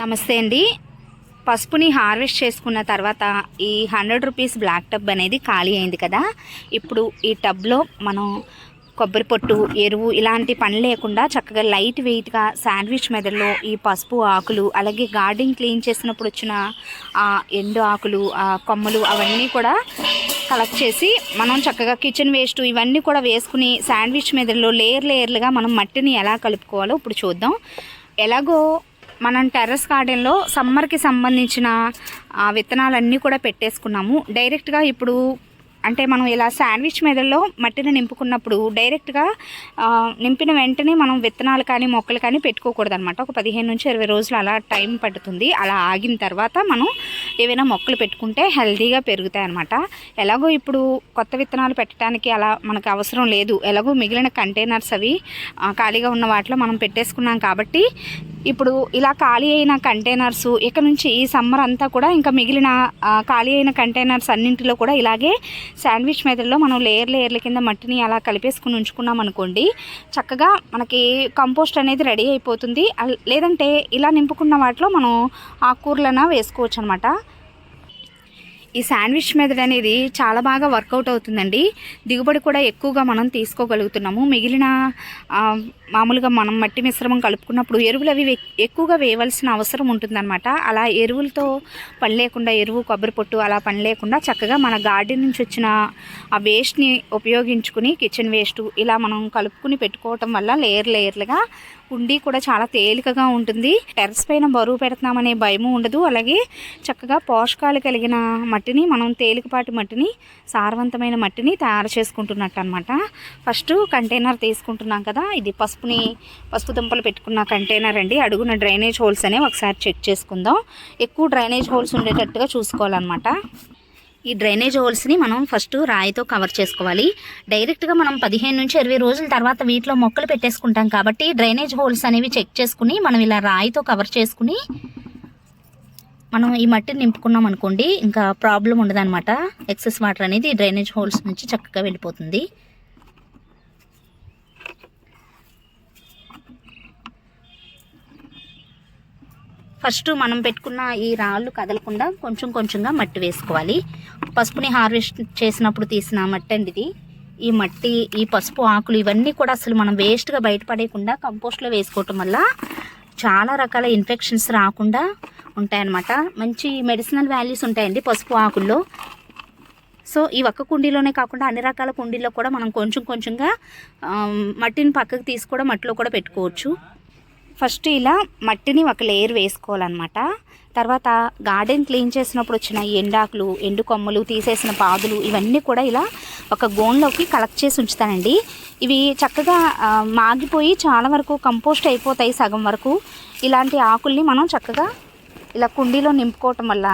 నమస్తే అండి. పసుపుని హార్వెస్ట్ చేసుకున్న తర్వాత ఈ హండ్రెడ్ రూపీస్ బ్లాక్ టబ్ అనేది ఖాళీ అయింది కదా. ఇప్పుడు ఈ టబ్లో మనం కొబ్బరి పొట్టు ఎరువు ఇలాంటి పని లేకుండా చక్కగా లైట్ వెయిట్గా శాండ్విచ్ మెదడులో ఈ పసుపు ఆకులు అలాగే గార్డెన్ క్లీన్ చేసినప్పుడు వచ్చిన ఆ ఎండు ఆకులు ఆ కొమ్మలు అవన్నీ కూడా కలెక్ట్ చేసి మనం చక్కగా కిచెన్ వేస్ట్ ఇవన్నీ కూడా వేసుకుని శాండ్విచ్ మెదడులో లేయర్ లేయర్లుగా మనం మట్టిని ఎలా కలుపుకోవాలో ఇప్పుడు చూద్దాం. ఎలాగో మనం టెర్రస్ గార్డెన్లో సమ్మర్కి సంబంధించిన విత్తనాలన్నీ కూడా పెట్టేసుకున్నాము. డైరెక్ట్గా ఇప్పుడు అంటే మనం ఇలా శాండ్విచ్ మెదడులో మట్టిని నింపుకున్నప్పుడు డైరెక్ట్గా నింపిన వెంటనే మనం విత్తనాలు కానీ మొక్కలు కానీ పెట్టుకోకూడదు అనమాట ఒక పదిహేను నుంచి ఇరవై రోజులు అలా టైం పడుతుంది. అలా ఆగిన తర్వాత మనం ఏవైనా మొక్కలు పెట్టుకుంటే హెల్తీగా పెరుగుతాయి అనమాట ఎలాగో ఇప్పుడు కొత్త విత్తనాలు పెట్టడానికి అలా మనకు అవసరం లేదు. ఎలాగో మిగిలిన కంటైనర్స్ అవి ఖాళీగా ఉన్న వాటిలో మనం పెట్టేసుకున్నాం కాబట్టి ఇప్పుడు ఇలా ఖాళీ అయిన కంటైనర్స్ ఇక నుంచి ఈ సమ్మర్ అంతా కూడా ఇంకా మిగిలిన ఖాళీ అయిన కంటైనర్స్ అన్నింటిలో కూడా ఇలాగే శాండ్విచ్ మెథడ్లో మనం లేయర్ లేయర్ల కింద మట్టిని అలా కలిపేసుకుని ఉంచుకున్నాం అనుకోండి చక్కగా మనకి కంపోస్ట్ అనేది రెడీ అయిపోతుంది. లేదంటే ఇలా నింపుకున్న వాటిలో మనం ఆకుకూరలన వేసుకోవచ్చు అనమాట ఈ శాండ్విచ్ మెథడ్ అనేది చాలా బాగా వర్కౌట్ అవుతుందండి. దిగుబడి కూడా ఎక్కువగా మనం తీసుకోగలుగుతున్నాము. మిగిలిన మామూలుగా మనం మట్టి మిశ్రమం కలుపుకున్నప్పుడు ఎరువులు అవి ఎక్కువగా వేయవలసిన అవసరం ఉంటుందన్నమాట. అలా ఎరువులతో పని లేకుండా ఎరువు కొబ్బరి పొట్టు అలా పని లేకుండా చక్కగా మన గార్డెన్ నుంచి వచ్చిన ఆ వేస్ట్ని ఉపయోగించుకుని కిచెన్ వేస్ట్ ఇలా మనం కలుపుకుని పెట్టుకోవటం వల్ల లేయర్ లేయర్లుగా కుండీ కూడా చాలా తేలికగా ఉంటుంది. టెర్రస్ పైన బరువు పెడుతున్నామనే భయము ఉండదు. అలాగే చక్కగా పోషకాలు కలిగిన మట్టిని మనం తేలికపాటి మట్టిని సారవంతమైన మట్టిని తయారు చేసుకుంటున్నట్టు అనమాట ఫస్ట్ కంటైనర్ తీసుకుంటున్నాం కదా ఇది పసుపు పసుపుని పసుపు దుంపలు పెట్టుకున్న కంటైనర్ అండి. అడుగున డ్రైనేజ్ హోల్స్ అనేవి ఒకసారి చెక్ చేసుకుందాం. ఎక్కువ డ్రైనేజ్ హోల్స్ ఉండేటట్టుగా చూసుకోవాలన్నమాట. ఈ డ్రైనేజ్ హోల్స్ని మనం ఫస్ట్ రాయితో కవర్ చేసుకోవాలి. డైరెక్ట్గా మనం పదిహేను నుంచి ఇరవై రోజుల తర్వాత వీటిలో మొక్కలు పెట్టేసుకుంటాం కాబట్టి డ్రైనేజ్ హోల్స్ అనేవి చెక్ చేసుకుని మనం ఇలా రాయితో కవర్ చేసుకుని మనం ఈ మట్టిని నింపుకున్నాం అనుకోండి ఇంకా ప్రాబ్లం ఉండదన్నమాట. ఎక్సెస్ వాటర్ అనేది డ్రైనేజ్ హోల్స్ నుంచి చక్కగా వెళ్ళిపోతుంది. ఫస్ట్ మనం పెట్టుకున్న ఈ రాళ్ళు కదలకుండా కొంచెం కొంచెంగా మట్టి వేసుకోవాలి. పసుపుని హార్వెస్ట్ చేసినప్పుడు తీసిన మట్టి అండి ఇది. ఈ మట్టి ఈ పసుపు ఆకులు ఇవన్నీ కూడా అసలు మనం వేస్ట్గా బయటపడేయకుండా కంపోస్ట్లో వేసుకోవటం వల్ల చాలా రకాల ఇన్ఫెక్షన్స్ రాకుండా ఉంటాయన్నమాట. మంచి మెడిసినల్ వాల్యూస్ ఉంటాయండి పసుపు ఆకుల్లో. సో ఈ ఒక్క కుండీలోనే కాకుండా అన్ని రకాల కుండీల్లో కూడా మనం కొంచెం కొంచెంగా మట్టిని పక్కకు తీసి కూడా మట్టిలో కూడా పెట్టుకోవచ్చు. ఫస్ట్ ఇలా మట్టిని ఒక లేయర్ వేసుకోవాలన్నమాట. తర్వాత గార్డెన్ క్లీన్ చేసినప్పుడు వచ్చిన ఎండాకులు ఎండు కొమ్మలు తీసేసిన పాదులు ఇవన్నీ కూడా ఇలా ఒక గోన్లోకి కలెక్ట్ చేసి ఉంచుతానండి. ఇవి చక్కగా మాగిపోయి చాలా వరకు కంపోస్ట్ అయిపోతాయి సగం వరకు. ఇలాంటి ఆకుల్ని మనం చక్కగా ఇలా కుండీలో నింపుకోవటం వల్ల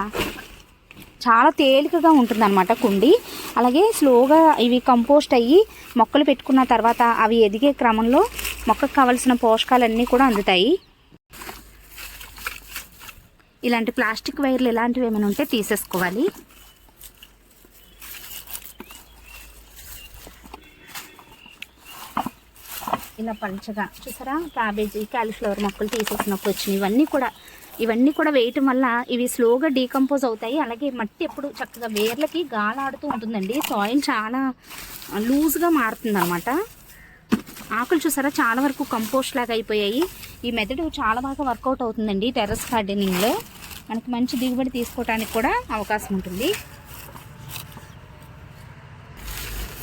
చాలా తేలికగా ఉంటుందన్నమాట కుండి. అలాగే స్లోగా ఇవి కంపోస్ట్ అయ్యి మొక్కలు పెట్టుకున్న తర్వాత అవి ఎదిగే క్రమంలో మొక్కకు కావలసిన పోషకాలన్నీ కూడా అందుతాయి. ఇలాంటి ప్లాస్టిక్ వైర్లు ఇలాంటివి ఏమైనా ఉంటే తీసేసుకోవాలి. ఇలా పంచగా చూసారా? క్యాబేజీ క్యాలీఫ్లవర్ మొక్కలు తీసేసినప్పుడు వచ్చినాయి ఇవన్నీ కూడా ఇవన్నీ కూడా వేయటం వల్ల ఇవి స్లోగా డీకంపోజ్ అవుతాయి. అలాగే మట్టి ఎప్పుడు చక్కగా వేర్లకి గాలాడుతూ ఉంటుందండి. సాయిల్ చాలా లూజ్గా మారుతుంది అనమాట ఆకులు చూసారా? చాలా వరకు కంపోస్ట్ లాగా అయిపోయాయి. ఈ మెథడ్ చాలా బాగా వర్కౌట్ అవుతుందండి టెర్రస్ గార్డెనింగ్లో. మనకి మంచి దిగుబడి తీసుకోవడానికి కూడా అవకాశం ఉంటుంది.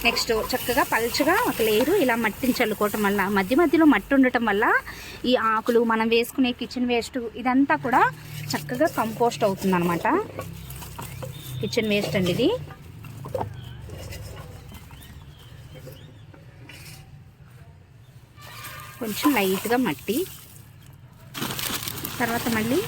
నెక్స్ట్ చక్కగా పల్చగా ఒక లేరు ఇలా మట్టిని చల్లుకోవటం వల్ల మధ్య మధ్యలో మట్టి ఉండటం వల్ల ఈ ఆకులు మనం వేసుకునే కిచెన్ వేస్ట్ ఇదంతా కూడా చక్కగా కంపోస్ట్ అవుతుంది అనమాట కిచెన్ వేస్ట్ అండి ఇది. కొంచెం లైట్గా మట్టి. తర్వాత మళ్ళీ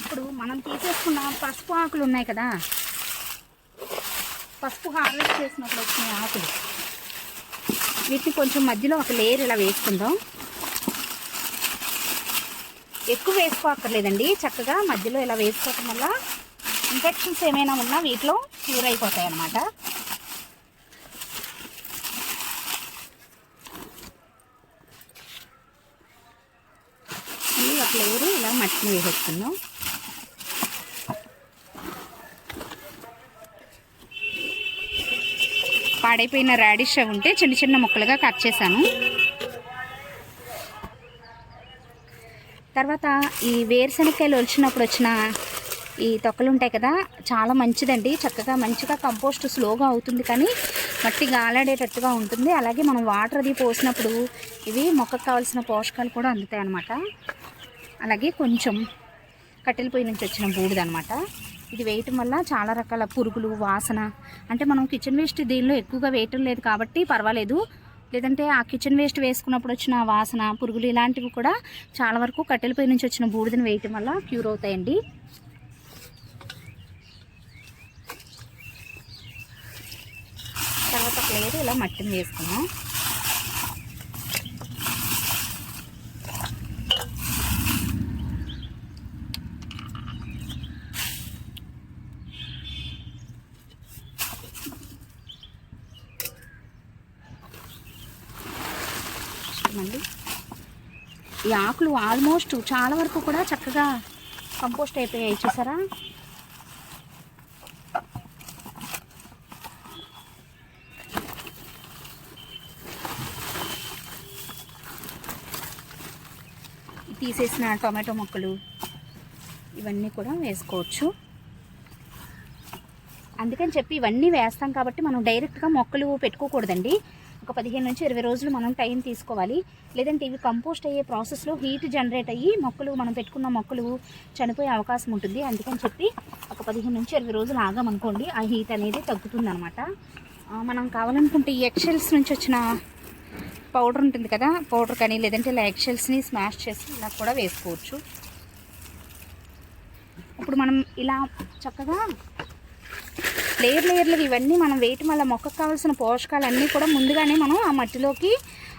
ఇప్పుడు మనం తీసేసుకున్న పసుపు ఆకులు ఉన్నాయి కదా. పసుపు హార్వెస్ట్ చేసినప్పుడు వచ్చిన ఆకులు. వీటిని కొంచెం మధ్యలో ఒక లేయర్ ఇలా వేసుకుందాం. ఎక్కువ వేసుకోక్కర్లేదండి చక్కగా మధ్యలో ఇలా వేసుకోవటం వల్ల ఇన్ఫెక్షన్స్ ఏమైనా ఉన్నా వీటిలో క్యూర్ అయిపోతాయి అన్నమాట ఒక లేరు ఇలా మట్టిని వేసేస్తున్నాం పాడైపోయిన రాడిష్ అవి ఉంటే చిన్న చిన్న ముక్కలుగా కట్ చేశాను. తర్వాత ఈ వేరుశనగకాయలు ఒలిచినప్పుడు వచ్చిన ఈ తొక్కలు ఉంటాయి కదా చాలా మంచిదండి. చక్కగా మంచిగా కంపోస్ట్ స్లోగా అవుతుంది కానీ మట్టి గాలాడేటట్టుగా ఉంటుంది. అలాగే మనం వాటర్ అది పోసినప్పుడు ఇవి మొక్కకు కావాల్సిన పోషకాలు కూడా అందుతాయి అన్నమాట. అలాగే కొంచెం కట్టెల పొయ్యి నుంచి వచ్చిన బూడిదనమాట ఇది వేయటం వల్ల చాలా రకాల పురుగులు వాసన. అంటే మనం కిచెన్ వేస్ట్ దీనిలో ఎక్కువగా వేయటం లేదు కాబట్టి పర్వాలేదు. లేదంటే ఆ కిచెన్ వేస్ట్ వేసుకున్నప్పుడు వచ్చిన వాసన పురుగులు ఇలాంటివి కూడా చాలా వరకు కట్టెలపై నుంచి వచ్చిన బూడిదని వేయటం వల్ల క్యూర్ అవుతాయండి. తర్వాత ఒక లేయర్ ఇలా మట్టిని వేసుకున్నాం మళ్ళీ ఈ ఆకులు ఆల్మోస్ట్ చాలా వరకు కూడా చక్కగా కంపోస్ట్ అయిపోయాయి చూసారా? తీసేసిన టొమాటో మొక్కలు ఇవన్నీ కూడా వేసుకోవచ్చు. అందుకని చెప్పి ఇవన్నీ వేస్తాం కాబట్టి మనం డైరెక్ట్గా మొక్కలు పెట్టుకోకూడదండి. ఒక పదిహేను నుంచి ఇరవై రోజులు మనం టైం తీసుకోవాలి. లేదంటే ఇవి కంపోస్ట్ అయ్యే ప్రాసెస్లో హీట్ జనరేట్ అయ్యి మొక్కలు మనం పెట్టుకున్న మొక్కలు చనిపోయే అవకాశం ఉంటుంది. అందుకని చెప్పి ఒక పదిహేను నుంచి ఇరవై రోజులు ఆగామనుకోండి ఆ హీట్ అనేది తగ్గుతుంది అనమాట మనం కావాలనుకుంటే ఈ ఎక్షెల్స్ నుంచి వచ్చిన పౌడర్ ఉంటుంది కదా పౌడర్ కానీ లేదంటే ఇలా ఎక్షెల్స్ని స్మాష్ చేసి ఇలా కూడా వేసుకోవచ్చు. ఇప్పుడు మనం ఇలా చక్కగా లేయర్ లేయర్లు ఇవన్నీ మనం వేయటం వల్ల మొక్కకు కావాల్సిన పోషకాలన్నీ కూడా ముందుగానే మనం ఆ మట్టిలోకి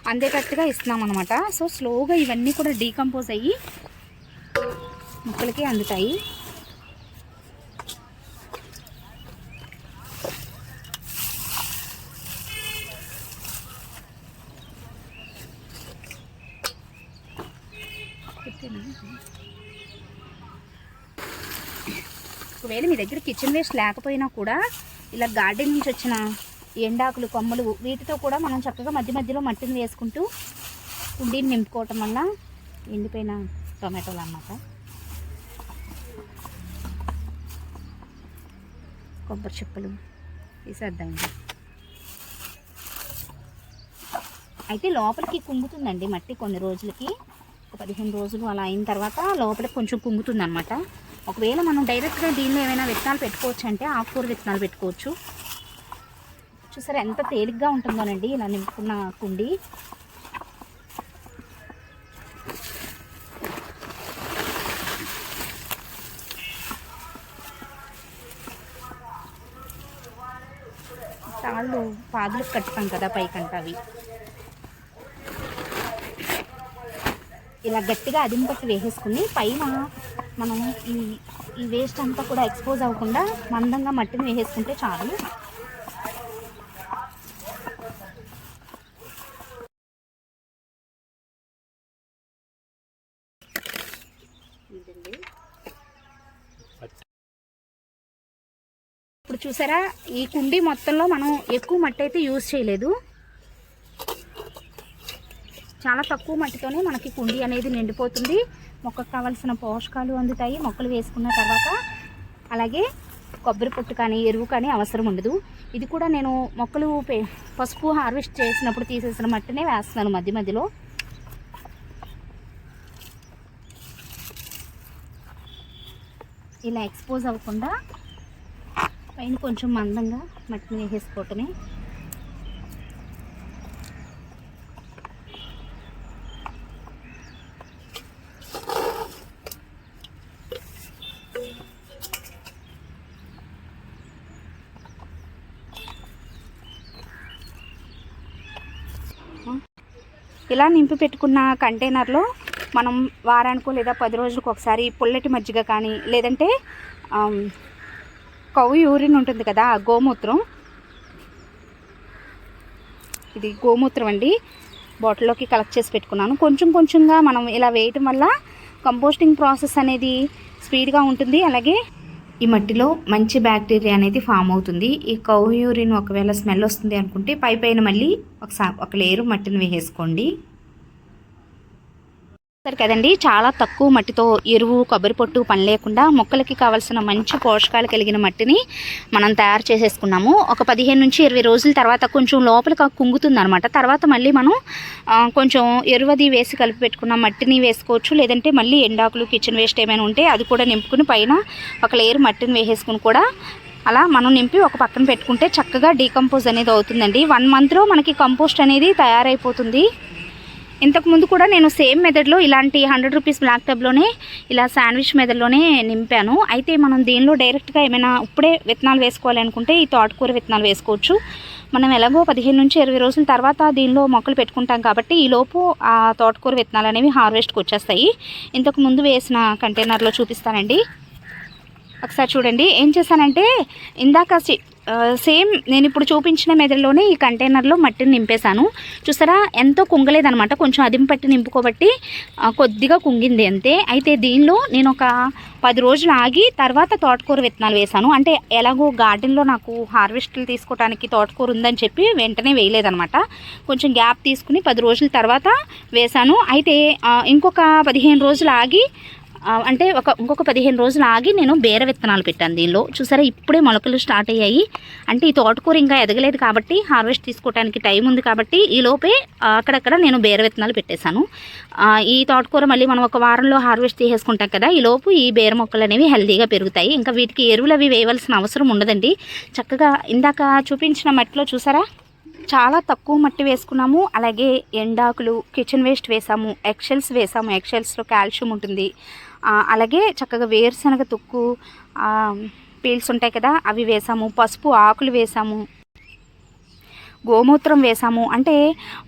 అందేటట్టుగా ఇస్తున్నాం అనమాట సో స్లోగా ఇవన్నీ కూడా డీకంపోజ్ అయ్యి మొక్కలకి అందుతాయి. ఒకవేళ మీ దగ్గర కిచెన్ వేస్ట్ లేకపోయినా కూడా ఇలా గార్డెన్ నుంచి వచ్చిన ఎండాకులు కొమ్మలు వీటితో కూడా మనం చక్కగా మధ్య మధ్యలో మట్టిని వేసుకుంటూ కుండీని నింపుకోవటం వల్ల ఎండిపోయిన టొమాటోలు అన్నమాట. కొబ్బరి చిప్పలు తీసేద్దామండి అయితే లోపలికి కుంగుతుందండి మట్టి కొన్ని రోజులకి. ఒక పదిహేను రోజులు అలా అయిన తర్వాత లోపలికి కొంచెం కుంగుతుంది అనమాట ఒకవేళ మనం డైరెక్ట్గా దీనిలో ఏమైనా విత్తనాలు పెట్టుకోవచ్చు అంటే ఆకుకూర విత్తనాలు పెట్టుకోవచ్చు. చూసారా ఎంత తేలిగ్గా ఉంటుందోనండి ఇలా నింపుకున్న కుండి. తాళ్ళు పాదులు కట్టుతాం కదా పైకంట అవి. ఇలా గట్టిగా అదిం పట్టి వేసేసుకుని పైన మనం ఈ ఈ వేస్ట్ అంతా కూడా ఎక్స్పోజ్ అవ్వకుండా మందంగా మట్టిని వేసేసుకుంటే చాలు. ఇప్పుడు చూసారా ఈ కుండీ మొత్తంలో మనం ఎక్కువ మట్టి అయితే యూజ్ చేయలేదు. చాలా తక్కువ మట్టితోనే మనకి కుండీ అనేది నిండిపోతుంది. మొక్కకు కావాల్సిన పోషకాలు అందుతాయి. మొక్కలు వేసుకున్న తర్వాత అలాగే కొబ్బరి పొట్టు కానీ ఎరువు కానీ అవసరం ఉండదు. ఇది కూడా నేను మొక్కలు పసుపు హార్వెస్ట్ చేసినప్పుడు తీసేసిన మట్టినే వేస్తున్నాను మధ్య మధ్యలో. ఇలా ఎక్స్పోజ్ అవ్వకుండా పైన కొంచెం మందంగా మట్టిని వేసేసుకోవటమే. ఇలా నింపి పెట్టుకున్న కంటైనర్లో మనం వారానికో లేదా పది రోజులకు ఒకసారి పుల్లటి మజ్జిగ కానీ లేదంటే కవు యూరిన్ ఉంటుంది కదా ఆ గోమూత్రం. ఇది గోమూత్రం అండి. బాటిల్లోకి కలెక్ట్ చేసి పెట్టుకున్నాను. కొంచెం కొంచెంగా మనం ఇలా వేయటం వల్ల కంపోస్టింగ్ ప్రాసెస్ అనేది స్పీడ్గా ఉంటుంది. అలాగే ఈ మట్టిలో మంచి బ్యాక్టీరియా అనేది ఫామ్ అవుతుంది. ఈ కౌ యూరిన్ ఒకవేళ స్మెల్ వస్తుంది అనుకుంటే పై పైన మళ్ళీ ఒకసారి ఒక లేరు మట్టిని వేసేసుకోండి. సరే కదండి చాలా తక్కువ మట్టితో ఎరువు కొబ్బరి పొట్టు పని లేకుండా మొక్కలకి కావాల్సిన మంచి పోషకాలు కలిగిన మట్టిని మనం తయారు చేసేసుకున్నాము. ఒక పదిహేను నుంచి ఇరవై రోజుల తర్వాత కొంచెం లోపలికి కుంగుతుంది అనమాట తర్వాత మళ్ళీ మనం కొంచెం ఎరువది వేసి కలిపి పెట్టుకున్న మట్టిని వేసుకోవచ్చు. లేదంటే మళ్ళీ ఎండాకులు కిచెన్ వేస్ట్ ఏమైనా ఉంటే అది కూడా నింపుకుని పైన ఒక లేయర్ మట్టిని వేసేసుకుని కూడా అలా మనం నింపి ఒక పక్కన పెట్టుకుంటే చక్కగా డీకంపోజ్ అనేది అవుతుందండి. వన్ మంత్లో మనకి కంపోస్ట్ అనేది తయారైపోతుంది. ఇంతకుముందు కూడా నేను సేమ్ మెథడ్లో ఇలాంటి హండ్రెడ్ రూపీస్ బ్లాక్ టబ్లోనే ఇలా శాండ్విచ్ మెథడ్లోనే నింపాను. అయితే మనం దీనిలో డైరెక్ట్గా ఏమైనా ఇప్పుడే విత్తనాలు వేసుకోవాలి అనుకుంటే ఈ తోటకూర విత్తనాలు వేసుకోవచ్చు. మనం ఎలాగో పదిహేను నుంచి ఇరవై రోజుల తర్వాత దీనిలో మొక్కలు పెట్టుకుంటాం కాబట్టి ఈ లోపు ఆ తోటకూర విత్తనాలు అనేవి హార్వెస్ట్కి వచ్చేస్తాయి. ఇంతకు ముందు వేసిన కంటైనర్లో చూపిస్తానండి. ఒకసారి చూడండి. ఏం చేశానంటే ఇందాక సేమ్ నేను ఇప్పుడు చూపించిన మెదడులోనే ఈ కంటైనర్లో మట్టిని నింపేశాను. చూసారా? ఎంతో కుంగలేదనమాట కొంచెం అదిం పట్టి నింపుకోబట్టి కొద్దిగా కుంగింది అంతే. అయితే దీనిలో నేను ఒక పది రోజులు ఆగి తర్వాత తోటకూర విత్తనాలు వేశాను. అంటే ఎలాగో గార్డెన్లో నాకు హార్వెస్ట్లు తీసుకోవడానికి తోటకూర ఉందని చెప్పి వెంటనే వేయలేదనమాట కొంచెం గ్యాప్ తీసుకుని పది రోజుల తర్వాత వేశాను. అయితే ఇంకొక పదిహేను రోజులు ఆగి అంటే ఒక ఇంకొక పదిహేను రోజులు ఆగి నేను బేర విత్తనాలు పెట్టాను దీనిలో. చూసారా ఇప్పుడే మొలకలు స్టార్ట్ అయ్యాయి. అంటే ఈ తోటకూర ఇంకా ఎదగలేదు కాబట్టి హార్వెస్ట్ తీసుకోవడానికి టైం ఉంది కాబట్టి ఈ లోపే అక్కడక్కడ నేను బేర విత్తనాలు పెట్టేశాను. ఈ తోటకూర మళ్ళీ మనం ఒక వారంలో హార్వెస్ట్ చేసేసుకుంటాం కదా ఈ లోపు ఈ బేర మొక్కలు అనేవి హెల్దీగా పెరుగుతాయి. ఇంకా వీటికి ఎరువులు అవి వేయవలసిన అవసరం ఉండదండి. చక్కగా ఇందాక చూపించిన మట్టిలో చూసారా చాలా తక్కువ మట్టి వేసుకున్నాము. అలాగే ఎండాకులు కిచెన్ వేస్ట్ వేసాము ఎక్షెల్స్ వేసాము. ఎక్షెల్స్లో కాల్షియం ఉంటుంది. అలాగే చక్కగా వేరుశనగ తొక్కు పీల్స్ ఉంటాయి కదా అవి వేసాము. పసుపు ఆకులు వేసాము. గోమూత్రం వేసాము. అంటే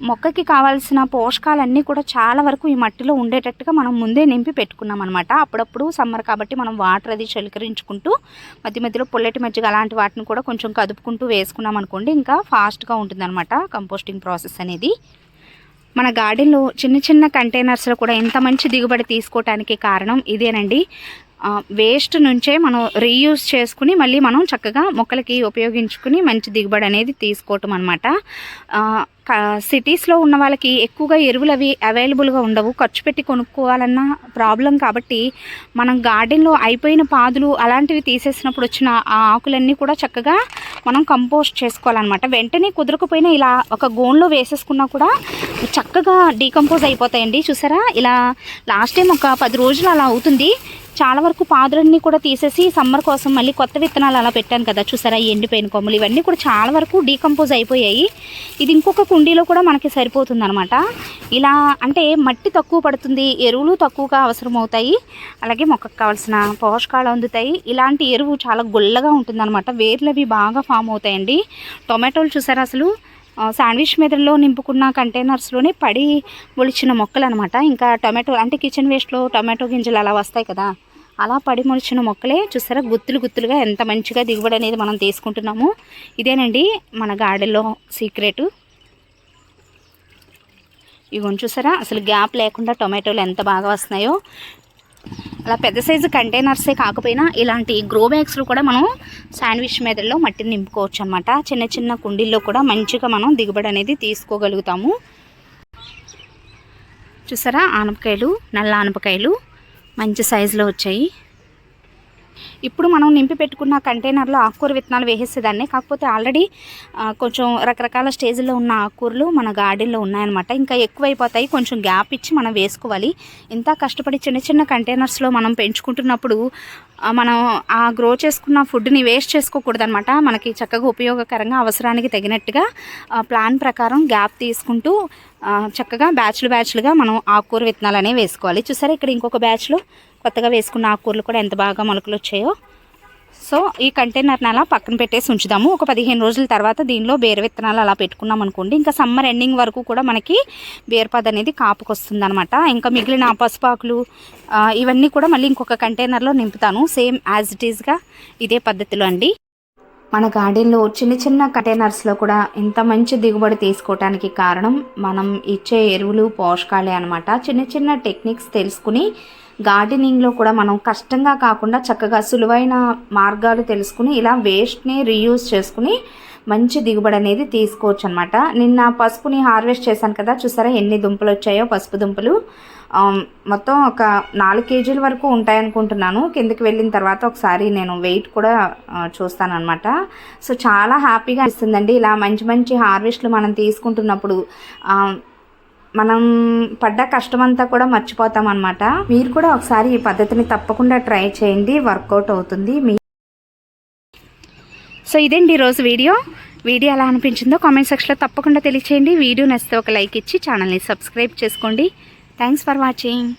మొక్కకి కావాల్సిన పోషకాలన్నీ కూడా చాలా వరకు ఈ మట్టిలో ఉండేటట్టుగా మనం ముందే నింపి పెట్టుకున్నాం అనమాట అప్పుడప్పుడు సమ్మర్ కాబట్టి మనం వాటర్ అది చలికరించుకుంటూ మధ్య మధ్యలో పుల్లటి మజ్జిగ అలాంటి వాటిని కూడా కొంచెం కదుపుకుంటూ వేసుకున్నాం అనుకోండి ఇంకా ఫాస్ట్గా ఉంటుందన్నమాట కంపోస్టింగ్ ప్రాసెస్ అనేది. మన గార్డెన్లో చిన్న చిన్న కంటైనర్స్లో కూడా ఎంత మంచి దిగుబడి తీసుకోవటానికి కారణం ఇదేనండి. వేస్ట్ నుంచే మనం రీయూజ్ చేసుకుని మళ్ళీ మనం చక్కగా మొక్కలకి ఉపయోగించుకుని మంచి దిగుబడి అనేది తీసుకోవటం అనమాట సిటీస్లో ఉన్న వాళ్ళకి ఎక్కువగా ఎరువులు అవి అవైలబుల్గా ఉండవు. ఖర్చు పెట్టి కొనుక్కోవాలన్న ప్రాబ్లం కాబట్టి మనం గార్డెన్లో అయిపోయిన పాదులు అలాంటివి తీసేసినప్పుడు వచ్చిన ఆ ఆకులన్నీ కూడా చక్కగా మనం కంపోస్ట్ చేసుకోవాలన్నమాట. వెంటనే కుదరకపోయినా ఇలా ఒక గోన్లో వేసేసుకున్నా కూడా చక్కగా డీకంపోజ్ అయిపోతాయండి. చూసారా? ఇలా లాస్ట్ టైం ఒక పది రోజులు అలా అవుతుంది. చాలా వరకు పాదులన్నీ కూడా తీసేసి సమ్మర్ కోసం మళ్ళీ కొత్త విత్తనాలు అలా పెట్టాను కదా చూసారా? ఈ ఎండిపోయిన కొమ్మలు ఇవన్నీ కూడా చాలా వరకు డీకంపోజ్ అయిపోయాయి. ఇది ఇంకొక కుండీలో కూడా మనకి సరిపోతుంది అనమాట ఇలా అంటే మట్టి తక్కువ పడుతుంది ఎరువులు తక్కువగా అవసరం అవుతాయి అలాగే మొక్కకు కావాల్సిన పోషకాలు అందుతాయి. ఇలాంటి ఎరువు చాలా గుల్లగా ఉంటుందన్నమాట. వేర్లు అవి బాగా ఫామ్ అవుతాయండి. టొమాటోలు చూసారా అసలు? శాండ్విచ్ మెదడులో నింపుకున్న కంటైనర్స్లోనే పడి మొలిచిన మొక్కలు అనమాట ఇంకా టొమాటో అంటే కిచెన్ వేస్ట్లో టొమాటో గింజలు అలా వస్తాయి కదా అలా పడి మొలిచిన మొక్కలే చూసారా గుత్తులు గుత్తులుగా ఎంత మంచిగా దిగుబడి అనేది మనం తీసుకుంటున్నాము. ఇదేనండి మన గార్డెన్లో సీక్రెట్. ఇవి చూసారా అసలు గ్యాప్ లేకుండా టొమాటోలు ఎంత బాగా వస్తున్నాయో. అలా పెద్ద సైజు కంటైనర్సే కాకపోయినా ఇలాంటి గ్రో బ్యాగ్స్లో కూడా మనం శాండ్విచ్ మెదడులో మట్టిని నింపుకోవచ్చు అనమాట చిన్న చిన్న కుండీల్లో కూడా మంచిగా మనం దిగుబడి అనేది తీసుకోగలుగుతాము. చూసారా? ఆనపకాయలు నల్ల ఆనపకాయలు మంచి సైజులో వచ్చాయి. ఇప్పుడు మనం నింపి పెట్టుకున్న కంటైనర్లో ఆకుకూర విత్తనాలు వేసేసేదాన్ని. కాకపోతే ఆల్రెడీ కొంచెం రకరకాల స్టేజ్లో ఉన్న ఆకుకూరలు మన గార్డెన్లో ఉన్నాయన్నమాట. ఇంకా ఎక్కువైపోతాయి. కొంచెం గ్యాప్ ఇచ్చి మనం వేసుకోవాలి. ఇంత కష్టపడి చిన్న చిన్న కంటైనర్స్లో మనం పెంచుకుంటున్నప్పుడు మనం ఆ గ్రో చేసుకున్న ఫుడ్ని వేస్ట్ చేసుకోకూడదు అనమాట మనకి చక్కగా ఉపయోగకరంగా అవసరానికి తగినట్టుగా ప్లాన్ ప్రకారం గ్యాప్ తీసుకుంటూ చక్కగా బ్యాచ్లు బ్యాచ్లుగా మనం ఆకుకూర విత్తనాలు అనేవి వేసుకోవాలి. చూసారా ఇక్కడ ఇంకొక బ్యాచ్లో కొత్తగా వేసుకున్న ఆకుకూరలు కూడా ఎంత బాగా మొలకలు వచ్చాయో. సో ఈ కంటైనర్ని అలా పక్కన పెట్టేసి ఉంచుదాము. ఒక పదిహేను రోజుల తర్వాత దీనిలో బేర విత్తనాలు అలా పెట్టుకున్నాం అనుకోండి. ఇంకా సమ్మర్ ఎండింగ్ వరకు కూడా మనకి బేరపాదు అనేది కాపుకొస్తుంది అనమాట ఇంకా మిగిలిన పసుపాకులు ఇవన్నీ కూడా మళ్ళీ ఇంకొక కంటైనర్లో నింపుతాను. సేమ్ యాజ్ ఇట్ ఈస్గా ఇదే పద్ధతిలో అండి. మన గార్డెన్లో చిన్న చిన్న కంటైనర్స్లో కూడా ఇంత మంచి దిగుబడి తీసుకోవటానికి కారణం మనం ఇచ్చే ఎరువులు పోషకాలే అనమాట చిన్న చిన్న టెక్నిక్స్ తెలుసుకుని గార్డెనింగ్లో కూడా మనం కష్టంగా కాకుండా చక్కగా సులువైన మార్గాలు తెలుసుకుని ఇలా వేస్ట్ని రీయూజ్ చేసుకుని మంచి దిగుబడి అనేది తీసుకోవచ్చు అనమాట నిన్న పసుపుని హార్వెస్ట్ చేశాను కదా చూసారా ఎన్ని దుంపలు వచ్చాయో పసుపు దుంపలు? మొత్తం ఒక నాలుగు కేజీల వరకు ఉంటాయనుకుంటున్నాను. కిందకి వెళ్ళిన తర్వాత ఒకసారి నేను వెయిట్ కూడా చూస్తానమాట సో చాలా హ్యాపీగా అనిపిస్తుందండి. ఇలా మంచి మంచి హార్వెస్ట్లు మనం తీసుకుంటున్నప్పుడు మనం పడ్డ కష్టమంతా కూడా మర్చిపోతాం అనమాట మీరు కూడా ఒకసారి ఈ పద్ధతిని తప్పకుండా ట్రై చేయండి. వర్కౌట్ అవుతుంది. మీ సో ఇదండి ఈరోజు వీడియో? వీడియో ఎలా అనిపించిందో కామెంట్ సెక్షన్లో తప్పకుండా తెలియచేయండి. వీడియో నచ్చితే ఒక లైక్ ఇచ్చి ఛానల్ని సబ్స్క్రైబ్ చేసుకోండి. Thanks for watching.